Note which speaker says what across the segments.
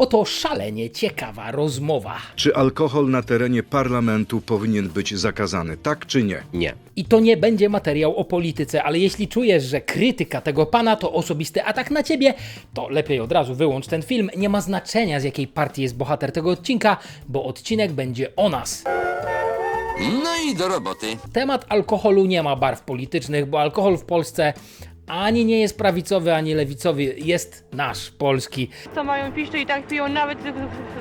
Speaker 1: Oto szalenie ciekawa rozmowa.
Speaker 2: Czy alkohol na terenie parlamentu powinien być zakazany, tak czy nie?
Speaker 3: Nie.
Speaker 1: I to nie będzie materiał o polityce, ale jeśli czujesz, że krytyka tego pana to osobisty atak na ciebie, to lepiej od razu wyłącz ten film. Nie ma znaczenia z jakiej partii jest bohater tego odcinka, bo odcinek będzie o nas.
Speaker 4: No i do roboty.
Speaker 1: Temat alkoholu nie ma barw politycznych, bo alkohol w Polsce ani nie jest prawicowy, ani lewicowy, jest nasz, polski.
Speaker 5: co mają pić, to i tak piją nawet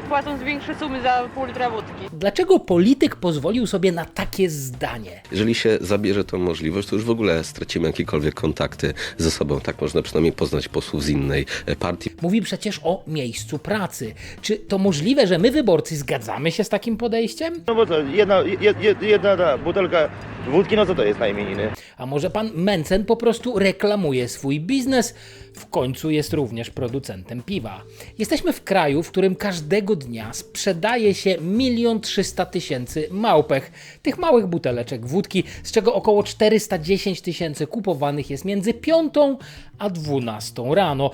Speaker 5: płacąc większe sumy za pół litra wódki.
Speaker 1: Dlaczego polityk pozwolił sobie na takie zdanie?
Speaker 3: Jeżeli się zabierze tą możliwość, to już w ogóle stracimy jakiekolwiek kontakty ze sobą. Tak można przynajmniej poznać posłów z innej e, partii.
Speaker 1: Mówi przecież o miejscu pracy. Czy to możliwe, że my, wyborcy, zgadzamy się z takim podejściem?
Speaker 6: No bo co, jedna, jed, jed, jedna ta butelka wódki, no co to jest na imieniny?
Speaker 1: A może pan Mencen po prostu reklamuje swój biznes? W końcu jest również producentem piwa. Jesteśmy w kraju, w którym każdego dnia sprzedaje się milion trzysta tysięcy małpech, tych małych buteleczek wódki, z czego około 410 tysięcy kupowanych jest między 5 a 12 rano.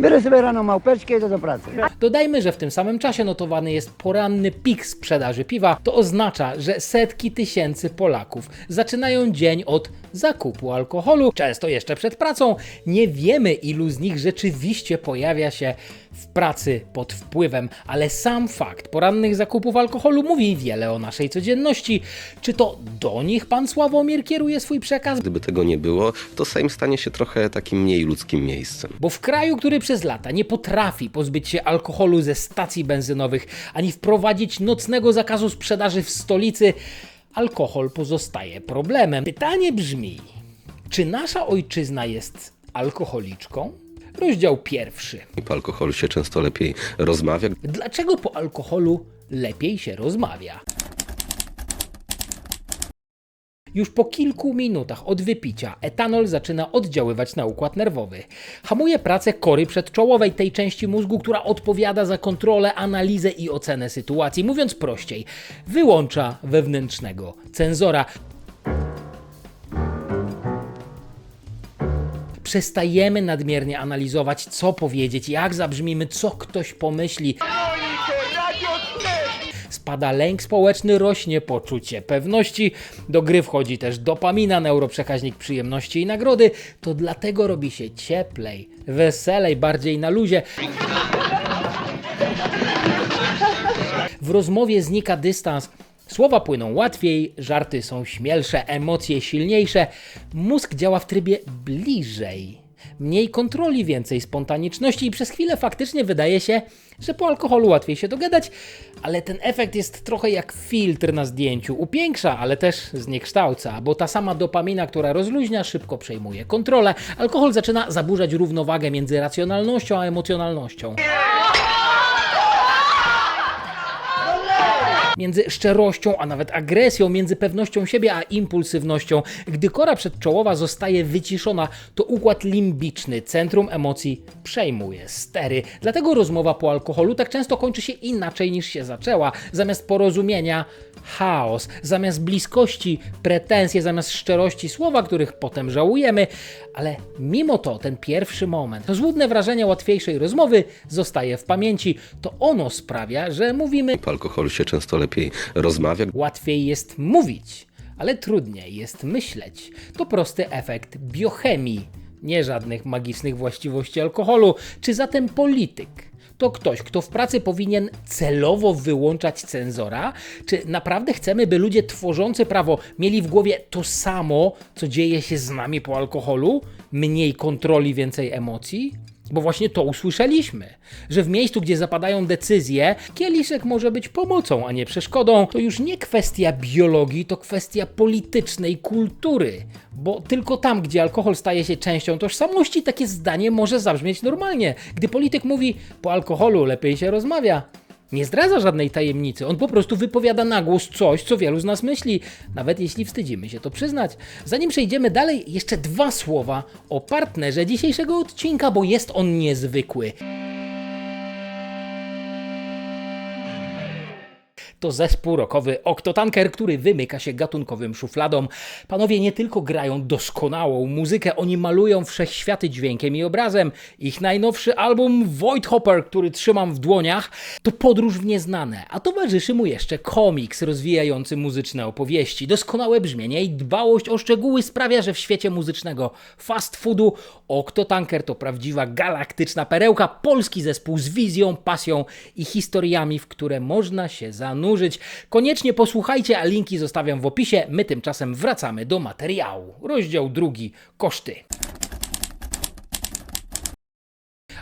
Speaker 7: Biorę sobie rano małpeczkę i do pracy.
Speaker 1: Dodajmy, że w tym samym czasie notowany jest poranny pik sprzedaży piwa. To oznacza, że setki tysięcy Polaków zaczynają dzień od zakupu alkoholu, często jeszcze przed pracą. Nie wiemy, ilu z nich rzeczywiście pojawia się w pracy pod wpływem, ale sam fakt porannych zakupów alkoholu mówi wiele o naszej codzienności. Czy to do nich pan Sławomir kieruje swój przekaz?
Speaker 3: Gdyby tego nie było, to Sejm stanie się trochę takim mniej ludzkim miejscem.
Speaker 1: Bo w kraju, który przez lata nie potrafi pozbyć się alkoholu ze stacji benzynowych, ani wprowadzić nocnego zakazu sprzedaży w stolicy, alkohol pozostaje problemem. Pytanie brzmi: czy nasza ojczyzna jest alkoholiczką? Rozdział pierwszy.
Speaker 3: Po alkoholu się często lepiej rozmawia.
Speaker 1: Dlaczego po alkoholu lepiej się rozmawia? Już po kilku minutach od wypicia etanol zaczyna oddziaływać na układ nerwowy. Hamuje pracę kory przedczołowej, tej części mózgu, która odpowiada za kontrolę, analizę i ocenę sytuacji. Mówiąc prościej, wyłącza wewnętrznego cenzora. Przestajemy nadmiernie analizować, co powiedzieć, jak zabrzmimy, co ktoś pomyśli. Spada lęk społeczny, rośnie poczucie pewności. Do gry wchodzi też dopamina, neuroprzekaźnik przyjemności i nagrody. To dlatego robi się cieplej, weselej, bardziej na luzie. W rozmowie znika dystans. Słowa płyną łatwiej, żarty są śmielsze, emocje silniejsze. Mózg działa w trybie bliżej. Mniej kontroli, więcej spontaniczności i przez chwilę faktycznie wydaje się, że po alkoholu łatwiej się dogadać, ale ten efekt jest trochę jak filtr na zdjęciu. Upiększa, ale też zniekształca, bo ta sama dopamina, która rozluźnia, szybko przejmuje kontrolę. Alkohol zaczyna zaburzać równowagę między racjonalnością a emocjonalnością. Między szczerością, a nawet agresją, między pewnością siebie a impulsywnością. Gdy kora przedczołowa zostaje wyciszona, to układ limbiczny, centrum emocji, przejmuje stery. Dlatego rozmowa po alkoholu tak często kończy się inaczej niż się zaczęła. Zamiast porozumienia, chaos, zamiast bliskości, pretensje, zamiast szczerości, słowa, których potem żałujemy. Ale mimo to ten pierwszy moment, to złudne wrażenie łatwiejszej rozmowy zostaje w pamięci. To ono sprawia, że mówimy
Speaker 3: Po alkoholu się często lepiej rozmawia.
Speaker 1: Łatwiej jest mówić, ale trudniej jest myśleć. To prosty efekt biochemii, nie żadnych magicznych właściwości alkoholu. Czy zatem polityk to ktoś, kto w pracy powinien celowo wyłączać cenzora? Czy naprawdę chcemy, by ludzie tworzący prawo mieli w głowie to samo, co dzieje się z nami po alkoholu? Mniej kontroli, więcej emocji? Bo właśnie to usłyszeliśmy, że w miejscu, gdzie zapadają decyzje, kieliszek może być pomocą, a nie przeszkodą. To już nie kwestia biologii, to kwestia politycznej kultury. Bo tylko tam, gdzie alkohol staje się częścią tożsamości, takie zdanie może zabrzmieć normalnie. Gdy polityk mówi, po alkoholu lepiej się rozmawia, nie zdradza żadnej tajemnicy, on po prostu wypowiada na głos coś, co wielu z nas myśli, nawet jeśli wstydzimy się to przyznać. Zanim przejdziemy dalej, jeszcze dwa słowa o partnerze dzisiejszego odcinka, bo jest on niezwykły. To zespół rockowy Oktotanker, który wymyka się gatunkowym szufladom. Panowie nie tylko grają doskonałą muzykę, oni malują wszechświaty dźwiękiem i obrazem. Ich najnowszy album Void Hopper, który trzymam w dłoniach, to podróż w nieznane, a towarzyszy mu jeszcze komiks rozwijający muzyczne opowieści. Doskonałe brzmienie i dbałość o szczegóły sprawia, że w świecie muzycznego fast foodu Oktotanker to prawdziwa galaktyczna perełka, polski zespół z wizją, pasją i historiami, w które można się zanurzyć. Koniecznie posłuchajcie, a linki zostawiam w opisie. My tymczasem wracamy do materiału. Rozdział drugi. Koszty.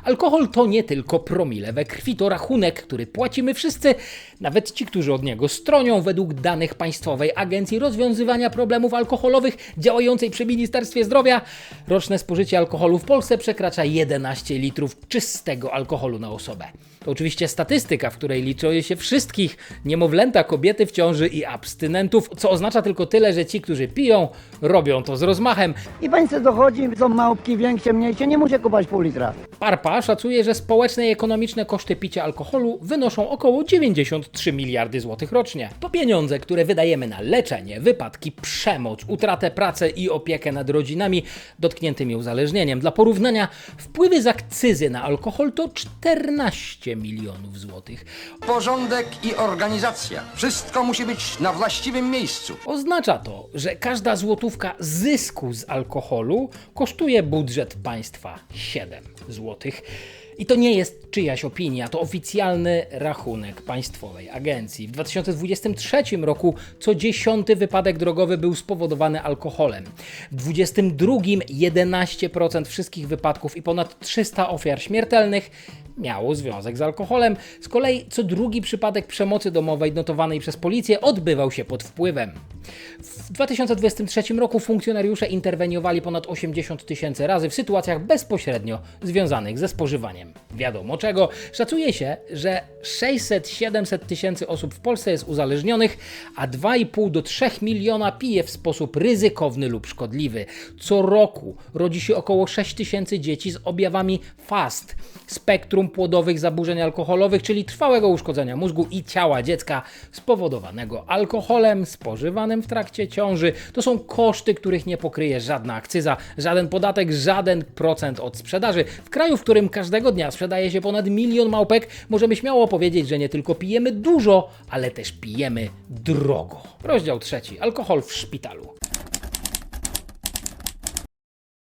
Speaker 1: Alkohol to nie tylko promile we krwi, to rachunek, który płacimy wszyscy, nawet ci, którzy od niego stronią. Według danych Państwowej Agencji Rozwiązywania Problemów Alkoholowych działającej przy Ministerstwie Zdrowia, roczne spożycie alkoholu w Polsce przekracza 11 litrów czystego alkoholu na osobę. To oczywiście statystyka, w której liczy się wszystkich niemowlęta, kobiety w ciąży i abstynentów, co oznacza tylko tyle, że ci, którzy piją, robią to z rozmachem.
Speaker 7: I państwo dochodzi, są małpki większe, mniejsze, nie muszę kupować pół litra.
Speaker 1: Parpa szacuje, że społeczne i ekonomiczne koszty picia alkoholu wynoszą około 93 miliardy złotych rocznie. To pieniądze, które wydajemy na leczenie, wypadki, przemoc, utratę pracy i opiekę nad rodzinami dotkniętymi uzależnieniem. Dla porównania, wpływy z akcyzy na alkohol to 14 milionów złotych.
Speaker 4: Porządek i organizacja. Wszystko musi być na właściwym miejscu.
Speaker 1: Oznacza to, że każda złotówka zysku z alkoholu kosztuje budżet państwa 7 złotych. I to nie jest czyjaś opinia, to oficjalny rachunek państwowej agencji. W 2023 roku co dziesiąty wypadek drogowy był spowodowany alkoholem. W 2022 11% wszystkich wypadków i ponad 300 ofiar śmiertelnych miało związek z alkoholem. Z kolei co drugi przypadek przemocy domowej notowanej przez policję odbywał się pod wpływem. W 2023 roku funkcjonariusze interweniowali ponad 80 tysięcy razy w sytuacjach bezpośrednio związanych ze spożywaniem. Wiadomo czego. Szacuje się, że 600-700 tysięcy osób w Polsce jest uzależnionych, a 2,5 do 3 miliona pije w sposób ryzykowny lub szkodliwy. Co roku rodzi się około 6 tysięcy dzieci z objawami FAST, spektrum płodowych zaburzeń alkoholowych, czyli trwałego uszkodzenia mózgu i ciała dziecka spowodowanego alkoholem spożywanym w trakcie ciąży. To są koszty, których nie pokryje żadna akcyza, żaden podatek, żaden procent od sprzedaży. W kraju, w którym każdego dnia sprzedaje się ponad milion małpek, możemy śmiało powiedzieć, że nie tylko pijemy dużo, ale też pijemy drogo. Rozdział trzeci. Alkohol w szpitalu.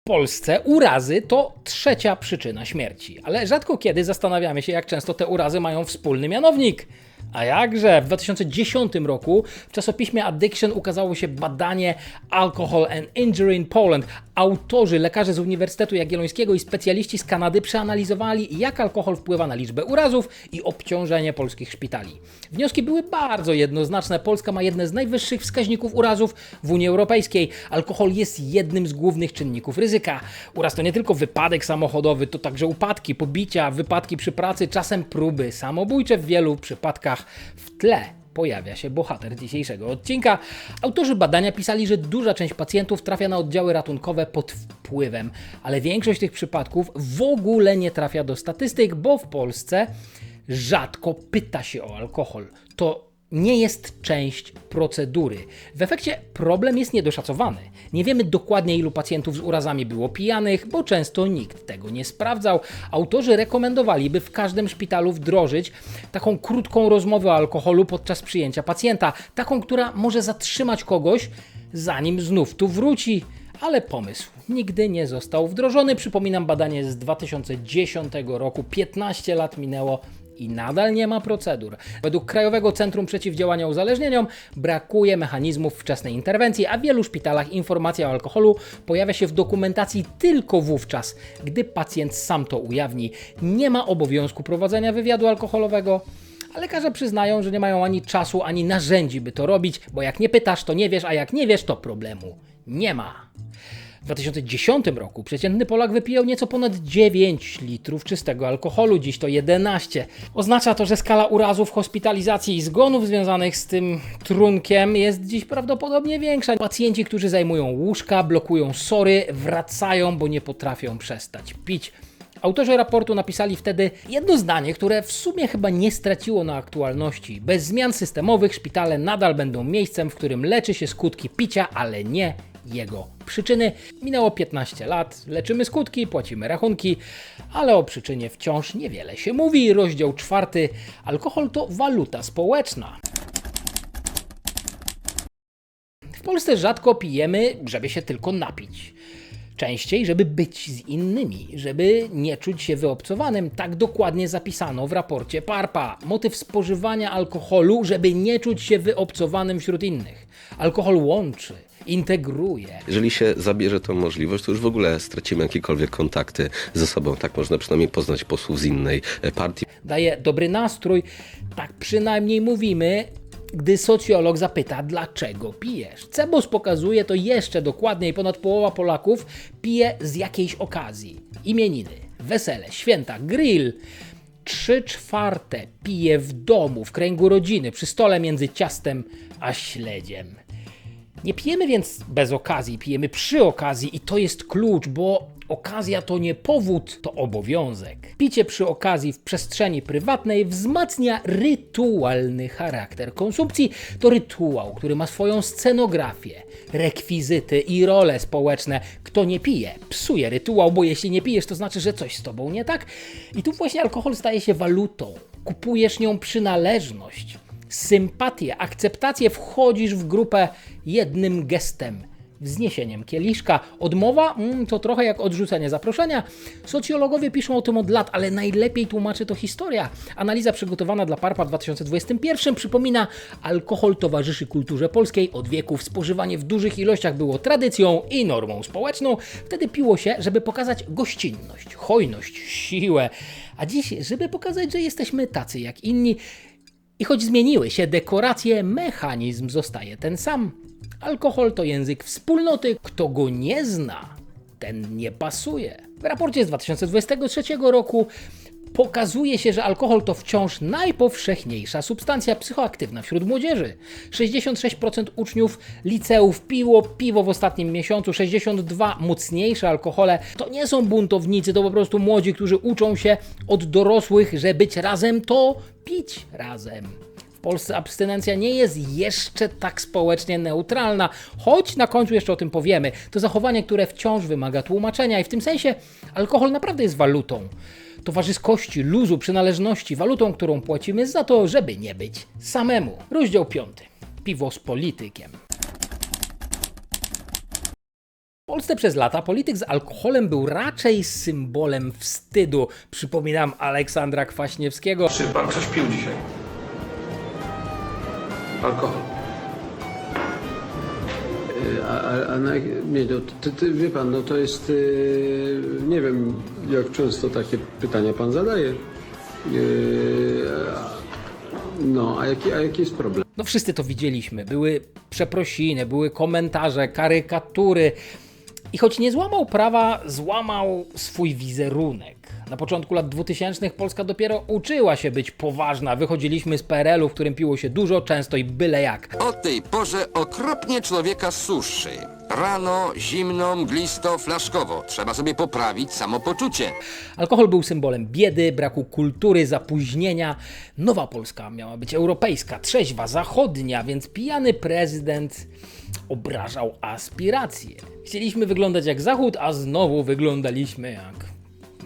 Speaker 1: W Polsce urazy to trzecia przyczyna śmierci, ale rzadko kiedy zastanawiamy się, jak często te urazy mają wspólny mianownik. A jakże? W 2010 roku w czasopiśmie Addiction ukazało się badanie Alcohol and Injury in Poland. Autorzy, lekarze z Uniwersytetu Jagiellońskiego i specjaliści z Kanady przeanalizowali, jak alkohol wpływa na liczbę urazów i obciążenie polskich szpitali. Wnioski były bardzo jednoznaczne. Polska ma jedne z najwyższych wskaźników urazów w Unii Europejskiej. Alkohol jest jednym z głównych czynników ryzyka. Uraz to nie tylko wypadek samochodowy, to także upadki, pobicia, wypadki przy pracy, czasem próby samobójcze w wielu przypadkach w tle pojawia się bohater dzisiejszego odcinka. Autorzy badania pisali, że duża część pacjentów trafia na oddziały ratunkowe pod wpływem, ale większość tych przypadków w ogóle nie trafia do statystyk, bo w Polsce rzadko pyta się o alkohol. To nie jest część procedury. W efekcie problem jest niedoszacowany. Nie wiemy dokładnie, ilu pacjentów z urazami było pijanych, bo często nikt tego nie sprawdzał. Autorzy rekomendowali, by w każdym szpitalu wdrożyć taką krótką rozmowę o alkoholu podczas przyjęcia pacjenta, taką, która może zatrzymać kogoś, zanim znów tu wróci. Ale pomysł nigdy nie został wdrożony. Przypominam badanie z 2010 roku, 15 lat minęło i nadal nie ma procedur. Według Krajowego Centrum Przeciwdziałania Uzależnieniom brakuje mechanizmów wczesnej interwencji, a w wielu szpitalach informacja o alkoholu pojawia się w dokumentacji tylko wówczas, gdy pacjent sam to ujawni. Nie ma obowiązku prowadzenia wywiadu alkoholowego. A lekarze przyznają, że nie mają ani czasu, ani narzędzi, by to robić, bo jak nie pytasz, to nie wiesz, a jak nie wiesz, to problemu nie ma. W 2010 roku przeciętny Polak wypijał nieco ponad 9 litrów czystego alkoholu, dziś to 11. Oznacza to, że skala urazów, hospitalizacji i zgonów związanych z tym trunkiem jest dziś prawdopodobnie większa. Pacjenci, którzy zajmują łóżka, blokują sory, wracają, bo nie potrafią przestać pić. Autorzy raportu napisali wtedy jedno zdanie, które w sumie chyba nie straciło na aktualności. Bez zmian systemowych szpitale nadal będą miejscem, w którym leczy się skutki picia, ale nie jego przyczyny. Minęło 15 lat, leczymy skutki, płacimy rachunki, ale o przyczynie wciąż niewiele się mówi. Rozdział czwarty. Alkohol to waluta społeczna. W Polsce rzadko pijemy, żeby się tylko napić. Częściej, żeby być z innymi, żeby nie czuć się wyobcowanym. Tak dokładnie zapisano w raporcie PARPA. Motyw spożywania alkoholu, żeby nie czuć się wyobcowanym wśród innych. Alkohol łączy, integruje,
Speaker 3: Jeżeli się zabierze tą możliwość, to już w ogóle stracimy jakiekolwiek kontakty ze sobą. Tak można przynajmniej poznać posłów z innej e, partii.
Speaker 1: daje dobry nastrój. Tak przynajmniej mówimy, gdy socjolog zapyta, dlaczego pijesz. Cebos pokazuje to jeszcze dokładniej. Ponad połowa Polaków pije z jakiejś okazji. Imieniny, wesele, święta, grill. Trzy czwarte pije w domu, w kręgu rodziny, przy stole między ciastem a śledziem. Nie pijemy więc bez okazji, pijemy przy okazji i to jest klucz, bo okazja to nie powód, to obowiązek. Picie przy okazji w przestrzeni prywatnej wzmacnia rytualny charakter konsumpcji. To rytuał, który ma swoją scenografię, rekwizyty i role społeczne. Kto nie pije, psuje rytuał, bo jeśli nie pijesz, to znaczy, że coś z tobą nie tak. I tu właśnie alkohol staje się walutą. Kupujesz nią przynależność sympatię, akceptację, wchodzisz w grupę jednym gestem, wzniesieniem kieliszka. Odmowa mm, to trochę jak odrzucenie zaproszenia. Socjologowie piszą o tym od lat, ale najlepiej tłumaczy to historia. Analiza przygotowana dla Parpa w 2021 przypomina, alkohol towarzyszy kulturze polskiej od wieków. Spożywanie w dużych ilościach było tradycją i normą społeczną. Wtedy piło się, żeby pokazać gościnność, hojność, siłę. A dziś, żeby pokazać, że jesteśmy tacy jak inni, i choć zmieniły się dekoracje, mechanizm zostaje ten sam. Alkohol to język wspólnoty, kto go nie zna, ten nie pasuje. W raporcie z 2023 roku pokazuje się, że alkohol to wciąż najpowszechniejsza substancja psychoaktywna wśród młodzieży. 66% uczniów liceów piło piwo w ostatnim miesiącu, 62 mocniejsze alkohole. To nie są buntownicy, to po prostu młodzi, którzy uczą się od dorosłych, że być razem to pić razem. Polsce abstynencja nie jest jeszcze tak społecznie neutralna, choć na końcu jeszcze o tym powiemy. To zachowanie, które wciąż wymaga tłumaczenia i w tym sensie alkohol naprawdę jest walutą. Towarzyskości, luzu, przynależności, walutą, którą płacimy za to, żeby nie być samemu. Rozdział 5. Piwo z politykiem. W Polsce przez lata polityk z alkoholem był raczej symbolem wstydu. Przypominam Aleksandra Kwaśniewskiego.
Speaker 8: Czy pan coś pił dzisiaj? Alkohol.
Speaker 9: A, a, a na, nie, no, ty, ty, wie pan, no to jest, yy, nie wiem jak często takie pytania pan zadaje. Yy, no, a jaki, a jaki jest problem?
Speaker 1: No wszyscy to widzieliśmy. Były przeprosiny, były komentarze, karykatury. I choć nie złamał prawa, złamał swój wizerunek. Na początku lat 2000 Polska dopiero uczyła się być poważna. Wychodziliśmy z PRL-u, w którym piło się dużo, często i byle jak.
Speaker 4: O tej porze okropnie człowieka suszy. Rano, zimno, mglisto, flaszkowo. Trzeba sobie poprawić samopoczucie.
Speaker 1: Alkohol był symbolem biedy, braku kultury, zapóźnienia. Nowa Polska miała być europejska, trzeźwa, zachodnia, więc pijany prezydent obrażał aspiracje. Chcieliśmy wyglądać jak Zachód, a znowu wyglądaliśmy jak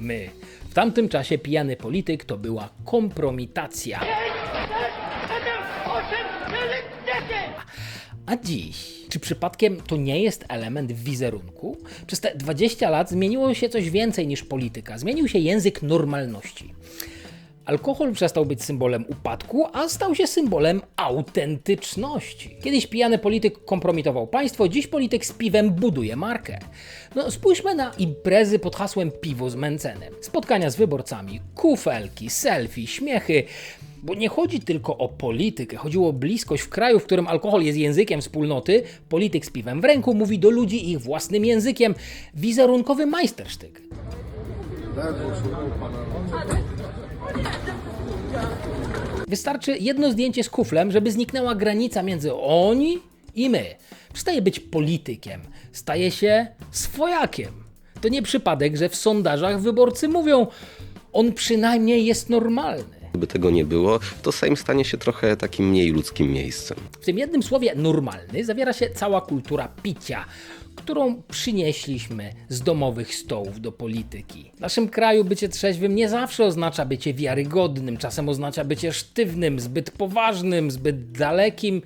Speaker 1: my. W tamtym czasie pijany polityk to była kompromitacja. A dziś, czy przypadkiem to nie jest element wizerunku? Przez te 20 lat zmieniło się coś więcej niż polityka. Zmienił się język normalności. Alkohol przestał być symbolem upadku, a stał się symbolem autentyczności. Kiedyś pijany polityk kompromitował państwo, dziś polityk z piwem buduje markę. No spójrzmy na imprezy pod hasłem piwo z Mencenem. Spotkania z wyborcami, kufelki, selfie, śmiechy. Bo nie chodzi tylko o politykę, chodziło o bliskość w kraju, w którym alkohol jest językiem wspólnoty. Polityk z piwem w ręku mówi do ludzi ich własnym językiem. Wizerunkowy majstersztyk. Wystarczy jedno zdjęcie z kuflem, żeby zniknęła granica między oni i my. Przestaje być politykiem, staje się swojakiem. To nie przypadek, że w sondażach wyborcy mówią, on przynajmniej jest normalny.
Speaker 3: Gdyby tego nie było, to Sejm stanie się trochę takim mniej ludzkim miejscem.
Speaker 1: W tym jednym słowie normalny zawiera się cała kultura picia, którą przynieśliśmy z domowych stołów do polityki. W naszym kraju bycie trzeźwym nie zawsze oznacza bycie wiarygodnym, czasem oznacza bycie sztywnym, zbyt poważnym, zbyt dalekim.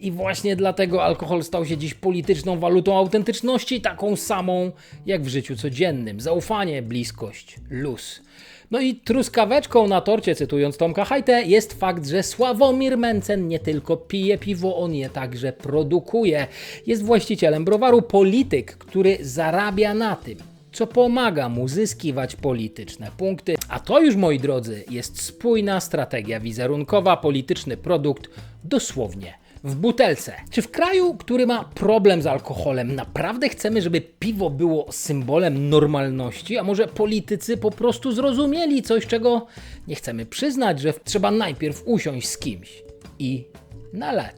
Speaker 1: I właśnie dlatego alkohol stał się dziś polityczną walutą autentyczności, taką samą jak w życiu codziennym. Zaufanie, bliskość, luz. No i truskaweczką na torcie, cytując Tomka Hajtę, jest fakt, że Sławomir Mencen nie tylko pije piwo, on je także produkuje. Jest właścicielem browaru, polityk, który zarabia na tym, co pomaga mu zyskiwać polityczne punkty. A to już, moi drodzy, jest spójna strategia wizerunkowa, polityczny produkt dosłownie w butelce. Czy w kraju, który ma problem z alkoholem, naprawdę chcemy, żeby piwo było symbolem normalności? A może politycy po prostu zrozumieli coś, czego nie chcemy przyznać, że trzeba najpierw usiąść z kimś i nalać?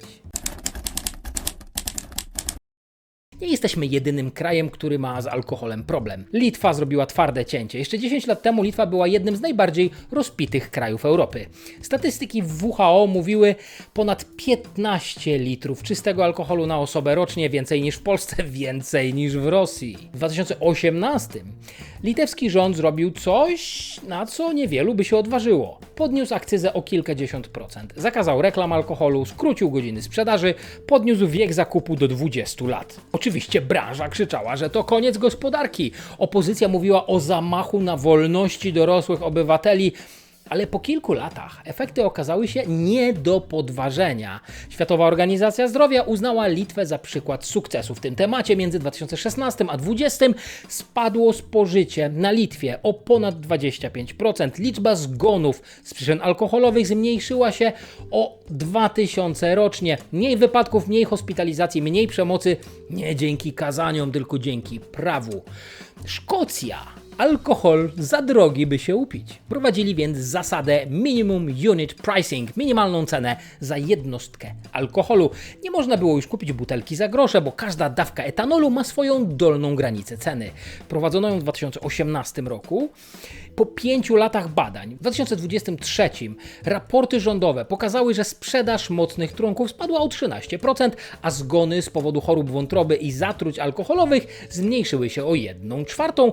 Speaker 1: Nie jesteśmy jedynym krajem, który ma z alkoholem problem. Litwa zrobiła twarde cięcie. Jeszcze 10 lat temu Litwa była jednym z najbardziej rozpitych krajów Europy. Statystyki WHO mówiły ponad 15 litrów czystego alkoholu na osobę rocznie, więcej niż w Polsce, więcej niż w Rosji. W 2018 litewski rząd zrobił coś, na co niewielu by się odważyło. Podniósł akcyzę o kilkadziesiąt procent, zakazał reklam alkoholu, skrócił godziny sprzedaży, podniósł wiek zakupu do 20 lat. Oczywiście branża krzyczała, że to koniec gospodarki. Opozycja mówiła o zamachu na wolności dorosłych obywateli. Ale po kilku latach efekty okazały się nie do podważenia. Światowa Organizacja Zdrowia uznała Litwę za przykład sukcesu w tym temacie. Między 2016 a 2020 spadło spożycie na Litwie o ponad 25%. Liczba zgonów z przyczyn alkoholowych zmniejszyła się o 2000 rocznie. Mniej wypadków, mniej hospitalizacji, mniej przemocy. Nie dzięki kazaniom, tylko dzięki prawu. Szkocja alkohol za drogi, by się upić. Prowadzili więc zasadę minimum unit pricing, minimalną cenę za jednostkę alkoholu. Nie można było już kupić butelki za grosze, bo każda dawka etanolu ma swoją dolną granicę ceny. Prowadzono ją w 2018 roku. Po pięciu latach badań, w 2023 raporty rządowe pokazały, że sprzedaż mocnych trunków spadła o 13%, a zgony z powodu chorób wątroby i zatruć alkoholowych zmniejszyły się o 1 czwartą.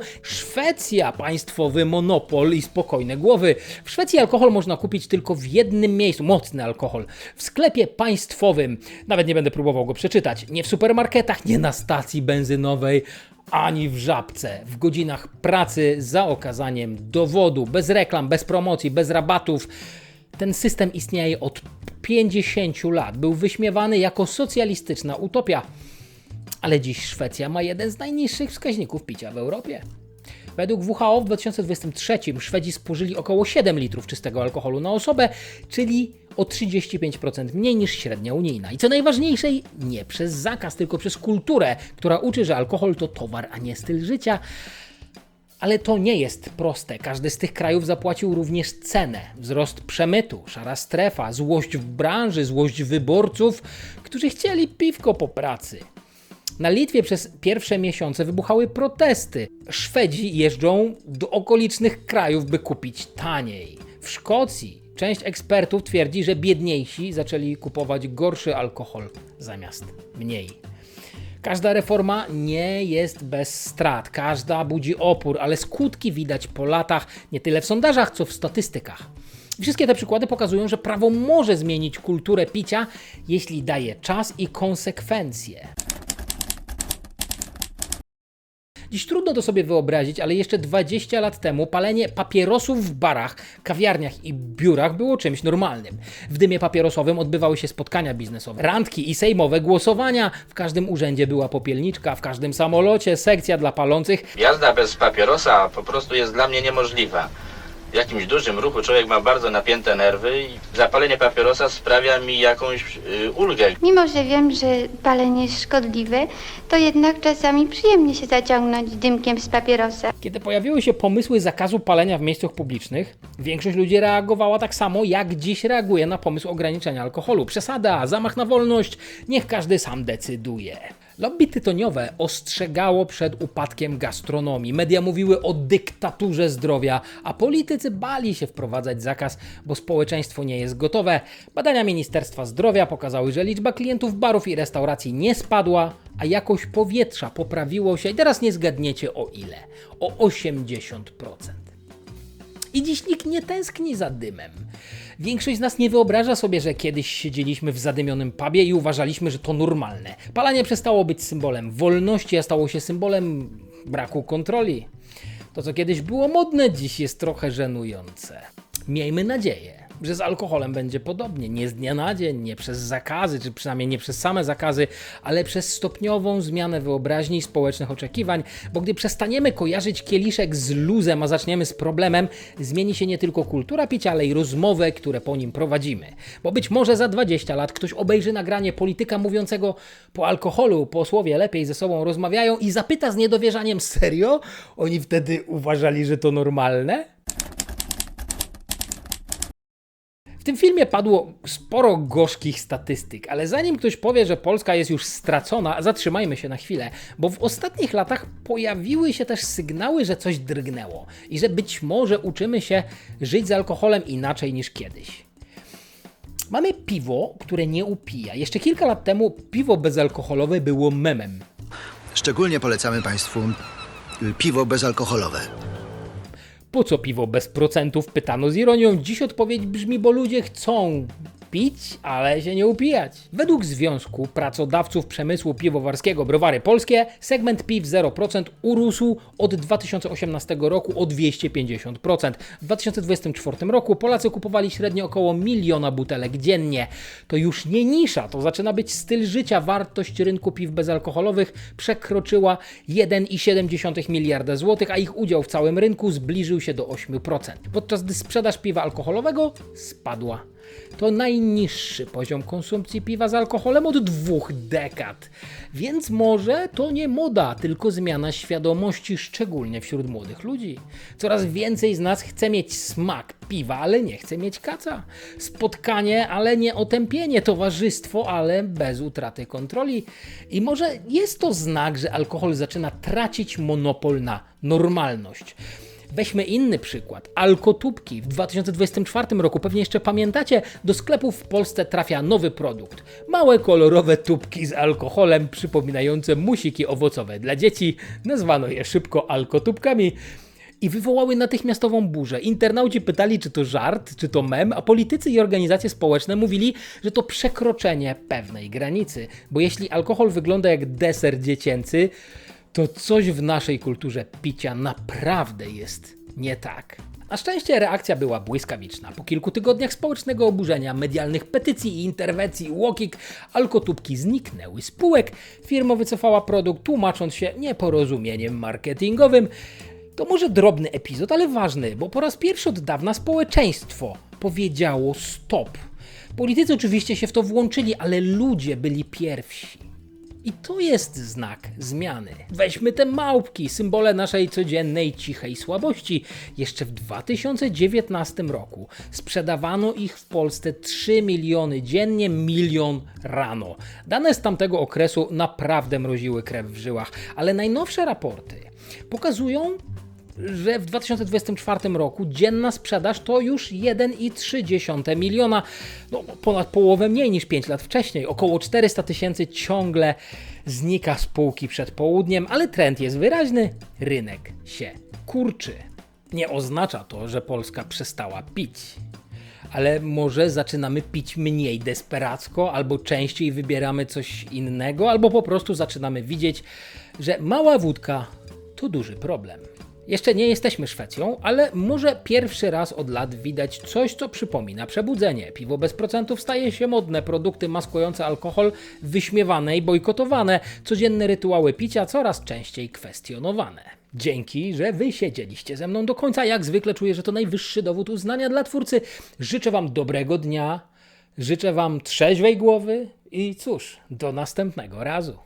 Speaker 1: Szwecja, państwowy monopol i spokojne głowy. W Szwecji alkohol można kupić tylko w jednym miejscu, mocny alkohol, w sklepie państwowym. Nawet nie będę próbował go przeczytać. Nie w supermarketach, nie na stacji benzynowej, ani w żabce, w godzinach pracy za okazaniem dowodu, bez reklam, bez promocji, bez rabatów. Ten system istnieje od 50 lat. Był wyśmiewany jako socjalistyczna utopia. Ale dziś Szwecja ma jeden z najniższych wskaźników picia w Europie. Według WHO w 2023 Szwedzi spożyli około 7 litrów czystego alkoholu na osobę, czyli o 35% mniej niż średnia unijna. I co najważniejsze, nie przez zakaz, tylko przez kulturę, która uczy, że alkohol to towar, a nie styl życia. Ale to nie jest proste. Każdy z tych krajów zapłacił również cenę. Wzrost przemytu, szara strefa, złość w branży, złość wyborców, którzy chcieli piwko po pracy. Na Litwie przez pierwsze miesiące wybuchały protesty. Szwedzi jeżdżą do okolicznych krajów, by kupić taniej. W Szkocji część ekspertów twierdzi, że biedniejsi zaczęli kupować gorszy alkohol zamiast mniej. Każda reforma nie jest bez strat, każda budzi opór, ale skutki widać po latach nie tyle w sondażach, co w statystykach. Wszystkie te przykłady pokazują, że prawo może zmienić kulturę picia, jeśli daje czas i konsekwencje. Dziś trudno to sobie wyobrazić, ale jeszcze 20 lat temu palenie papierosów w barach, kawiarniach i biurach było czymś normalnym. W dymie papierosowym odbywały się spotkania biznesowe, randki i sejmowe głosowania. W każdym urzędzie była popielniczka, w każdym samolocie sekcja dla palących.
Speaker 8: Jazda bez papierosa po prostu jest dla mnie niemożliwa. W jakimś dużym ruchu człowiek ma bardzo napięte nerwy i zapalenie papierosa sprawia mi jakąś y, ulgę.
Speaker 10: Mimo, że wiem, że palenie jest szkodliwe, to jednak czasami przyjemnie się zaciągnąć dymkiem z papierosa.
Speaker 1: Kiedy pojawiły się pomysły zakazu palenia w miejscach publicznych, większość ludzi reagowała tak samo, jak dziś reaguje na pomysł ograniczenia alkoholu. Przesada, zamach na wolność, niech każdy sam decyduje. Lobby tytoniowe ostrzegało przed upadkiem gastronomii. Media mówiły o dyktaturze zdrowia, a politycy bali się wprowadzać zakaz, bo społeczeństwo nie jest gotowe. Badania Ministerstwa Zdrowia pokazały, że liczba klientów barów i restauracji nie spadła, a jakość powietrza poprawiło się. I teraz nie zgadniecie o ile? O 80%. I dziś nikt nie tęskni za dymem. Większość z nas nie wyobraża sobie, że kiedyś siedzieliśmy w zadymionym pubie i uważaliśmy, że to normalne. Palanie przestało być symbolem wolności, a stało się symbolem braku kontroli. To, co kiedyś było modne, dziś jest trochę żenujące. Miejmy nadzieję, że z alkoholem będzie podobnie. Nie z dnia na dzień, nie przez zakazy, czy przynajmniej nie przez same zakazy, ale przez stopniową zmianę wyobraźni i społecznych oczekiwań, bo gdy przestaniemy kojarzyć kieliszek z luzem, a zaczniemy z problemem, zmieni się nie tylko kultura picia, ale i rozmowę, które po nim prowadzimy. Bo być może za 20 lat ktoś obejrzy nagranie polityka mówiącego po alkoholu posłowie lepiej ze sobą rozmawiają i zapyta z niedowierzaniem serio? Oni wtedy uważali, że to normalne? W tym filmie padło sporo gorzkich statystyk, ale zanim ktoś powie, że Polska jest już stracona, zatrzymajmy się na chwilę, bo w ostatnich latach pojawiły się też sygnały, że coś drgnęło i że być może uczymy się żyć z alkoholem inaczej niż kiedyś. Mamy piwo, które nie upija. Jeszcze kilka lat temu piwo bezalkoholowe było memem.
Speaker 10: Szczególnie polecamy Państwu piwo bezalkoholowe.
Speaker 1: Po co piwo bez procentów? Pytano z ironią. Dziś odpowiedź brzmi, bo ludzie chcą pić, ale się nie upijać. Według Związku Pracodawców Przemysłu Piwowarskiego Browary Polskie segment piw 0% urósł od 2018 roku o 250%. W 2024 roku Polacy kupowali średnio około miliona butelek dziennie. To już nie nisza, to zaczyna być styl życia. Wartość rynku piw bezalkoholowych przekroczyła 1,7 miliarda złotych, a ich udział w całym rynku zbliżył się do 8%. Podczas gdy sprzedaż piwa alkoholowego spadła. To najniższy poziom konsumpcji piwa z alkoholem od dwóch dekad. Więc może to nie moda, tylko zmiana świadomości, szczególnie wśród młodych ludzi. Coraz więcej z nas chce mieć smak piwa, ale nie chce mieć kaca. Spotkanie, ale nie otępienie. Towarzystwo, ale bez utraty kontroli. I może jest to znak, że alkohol zaczyna tracić monopol na normalność. Weźmy inny przykład. Alkotubki. W 2024 roku, pewnie jeszcze pamiętacie, do sklepów w Polsce trafia nowy produkt. Małe kolorowe tubki z alkoholem przypominające musiki owocowe dla dzieci. Nazwano je szybko alkotubkami. I wywołały natychmiastową burzę. Internauci pytali, czy to żart, czy to mem, a politycy i organizacje społeczne mówili, że to przekroczenie pewnej granicy. Bo jeśli alkohol wygląda jak deser dziecięcy, to coś w naszej kulturze picia naprawdę jest nie tak. Na szczęście reakcja była błyskawiczna. Po kilku tygodniach społecznego oburzenia, medialnych petycji i interwencji Łokik, alkotubki zniknęły z półek. Firma wycofała produkt, tłumacząc się nieporozumieniem marketingowym. To może drobny epizod, ale ważny, bo po raz pierwszy od dawna społeczeństwo powiedziało stop. Politycy oczywiście się w to włączyli, ale ludzie byli pierwsi. I to jest znak zmiany. Weźmy te małpki, symbole naszej codziennej cichej słabości. Jeszcze w 2019 roku sprzedawano ich w Polsce 3 miliony dziennie, milion rano. Dane z tamtego okresu naprawdę mroziły krew w żyłach, ale najnowsze raporty pokazują, że w 2024 roku dzienna sprzedaż to już 1,3 miliona, no ponad połowę mniej niż 5 lat wcześniej. Około 400 tysięcy ciągle znika z półki przed południem, ale trend jest wyraźny, rynek się kurczy. Nie oznacza to, że Polska przestała pić. Ale może zaczynamy pić mniej desperacko, albo częściej wybieramy coś innego, albo po prostu zaczynamy widzieć, że mała wódka to duży problem. Jeszcze nie jesteśmy Szwecją, ale może pierwszy raz od lat widać coś, co przypomina przebudzenie. Piwo bez procentów staje się modne, produkty maskujące alkohol wyśmiewane i bojkotowane, codzienne rytuały picia coraz częściej kwestionowane. Dzięki, że wy siedzieliście ze mną do końca. Jak zwykle czuję, że to najwyższy dowód uznania dla twórcy. Życzę wam dobrego dnia, życzę wam trzeźwej głowy i cóż, do następnego razu.